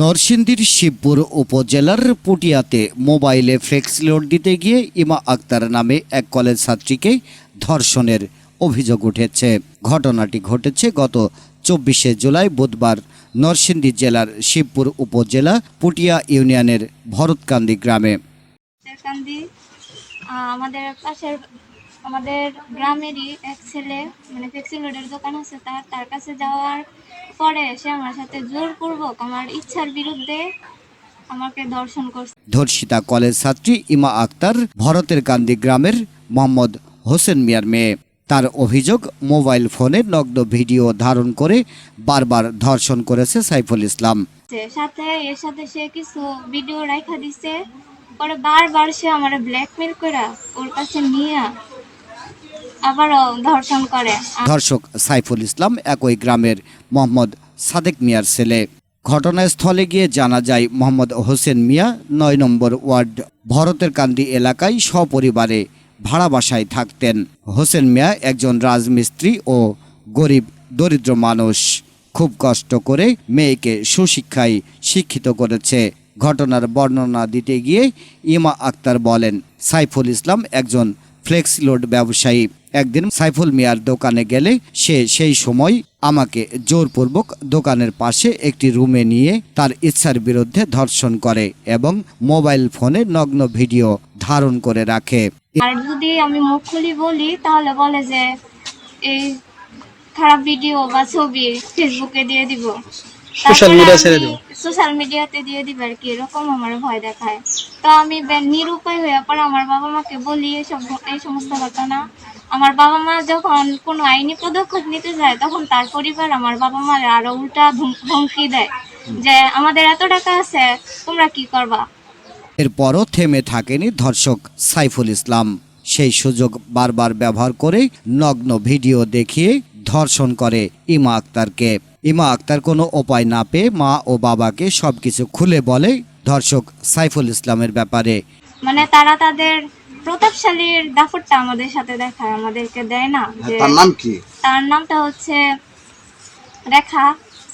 নরসিংদীর শিবপুর উপজেলার পুটিয়াতে মোবাইলে ফ্লেক্স লোড দিতে গিয়ে ইমা আক্তার নামে এক কলেজ ছাত্রীকে ধর্ষণের অভিযোগ উঠেছে। ঘটনাটি ঘটেছে গত চব্বিশে জুলাই বুধবার নরসিংদী জেলার শিবপুর উপজেলা পুটিয়া ইউনিয়নের ভরতকান্দি গ্রামে। আমাদের পাশের আমাদের গ্রামেরই এক ছেলে মানে ফ্লেক্সি লোডের দোকান আছে তার তার কাছে যাওয়ার পরে সে আমার সাথে জোরপূর্বক আমার ইচ্ছার বিরুদ্ধে আমাকে দর্শন করছে। ধর্ষিতা কলেজ ছাত্রী ইমা আক্তার ভরতের কান্দি গ্রামের মোহাম্মদ হোসেন মিয়ার মেয়ে। তার অভিযোগ মোবাইল ফোনে নগ্ন ভিডিও ধারণ করে বারবার ধর্ষণ করেছে সাইফুল ইসলাম। সাথে এর সাথে সে কিছু ভিডিও রাখা দিছে পরে বারবার সে আমার ব্ল্যাকমেল করা ওর কাছে নিয়ে ধর্ষণ করে। ধর্ষক সাইফুল ইসলাম একই গ্রামের মোহাম্মদ সাদেক মিয়ার ছেলে। ঘটনাস্থলে গিয়ে জানা যায়, মোহাম্মদ হোসেন মিয়া নয় নম্বর ওয়ার্ড, ভরতের কান্দি এলাকায় সপরিবারে ভাড়া বাসায় থাকতেন। হোসেন মিয়া একজন রাজমিস্ত্রি ও গরিব, দরিদ্র মানুষ। খুব কষ্ট করে মেয়েকে সুশিক্ষায় শিক্ষিত করেছে। ঘটনার বর্ণনা দিতে গিয়ে ইমা আক্তার বলেন, সাইফুল ইসলাম একজন ফ্লেক্স লোড ব্যবসায়ী একদিন সাইফুল মিয়ার দোকানে গেলে সে সেই সময় আমাকে জোরপূর্বক দোকানের পাশে একটি রুমে নিয়ে তার ইচ্ছার বিরুদ্ধে ধর্ষণ করে এবং মোবাইল ফোনে নগ্ন ভিডিও ধারণ করে রাখে। আর যদি আমি মুখ খুলি বলি, তাহলে বলে যে, এই খারাপ ভিডিও বা ছবি ফেসবুকে দিয়ে দিব। Social media ছেড়ে দেব। সোশ্যাল মিডিয়াতে দিয়ে দিবে আর কি এরকম আমার ভয় দেখায়। তো আমি নিরুপায় হয়ে পরে আমার বাবা মাকে বলি এইসব এই সমস্ত ঘটনা। আমার বাবা মা যখন কোনো আইনি পদক্ষেপ নিতে যায় তখন তার পরিবার আমার বাবা মা আরও উল্টা হুমকি দেয় যে আমাদের এত টাকা আছে তোমরা কি করবা? এরপরও থেমে থাকেনি ধর্ষক সাইফুল ইসলাম। সেই সুযোগ বারবার ব্যবহার করে নগ্ন ভিডিও দেখিয়ে ধর্ষণ করে ইমা আক্তারকে। ইমা আক্তার কোনো উপায় না পেয়ে মা ও বাবাকে সবকিছু খুলে বলে ধর্ষক সাইফুল ইসলামের ব্যাপারে। মানে তারা তাদের প্রতাপশালীর দাফরটা আমাদের সাথে দেখায় আমাদেরকে দেয় না তার নাম কি? তার নামটা হচ্ছে রেখা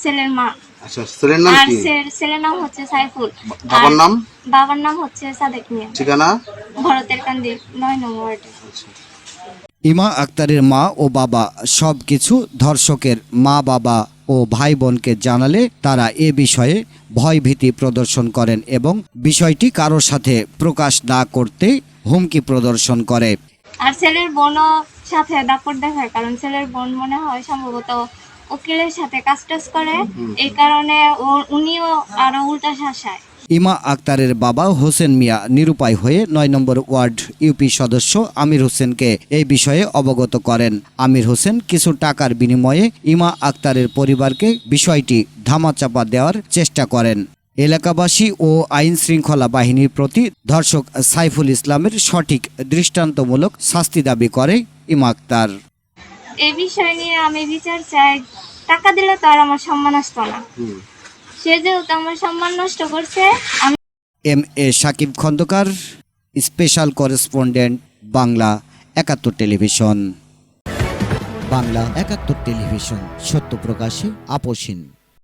ছেলের মা। আচ্ছা ছেলের নাম কি? ছেলের নাম হচ্ছে সাইফুল। বাবার নাম? বাবার নাম হচ্ছে সাদেক মিয়া। ঠিকানা? ভরতের কান্দি নয় নম্বর ওয়ার্ডে। ইমা আক্তারের মা ও বাবা সব কিছু ধর্ষকের মা, বাবা ও ভাই বোনকে জানালে তারা এ বিষয়ে ভয়ভীতি প্রদর্শন করেন এবং বিষয়টি কারোর সাথে প্রকাশ না করতে হুমকি প্রদর্শন করে। আর ছেলের বোনও সাথে দাপট দেখায়, কারণ ছেলের বোন মনে হয় সম্ভবত উকিলের সাথে কাজ টাজ করে। এই কারণে উনিও আরও উল্টা শাসায়। ইমা আক্তারের বাবা হোসেন মিয়া নিরুপায় হয়ে নয় নম্বর ওয়ার্ড ইউপি সদস্য আমির হোসেনকে এই বিষয়ে অবগত করেন। আমির হোসেন কিছু টাকার বিনিময়ে ইমা আক্তারের পরিবারকে বিষয়টি ধামাচাপা দেওয়ার চেষ্টা করেন। এলাকাবাসী ও আইন শৃঙ্খলা বাহিনীর প্রতি ধর্ষক সাইফুল ইসলামের সঠিক দৃষ্টান্তমূলক শাস্তি দাবি করে ইমা আক্তার। এই বিষয় নিয়ে আমি বিচার চাই। টাকা দিলে তো আর আমার সম্মান আসতো না। সে যেহেতু আমার সম্মান নষ্ট করছে আমি M A Sakib Khandakar special correspondent Bangla Ekattor television. Bangla একাত্তর টেলিভিশন সত্য প্রকাশে আপোষহীন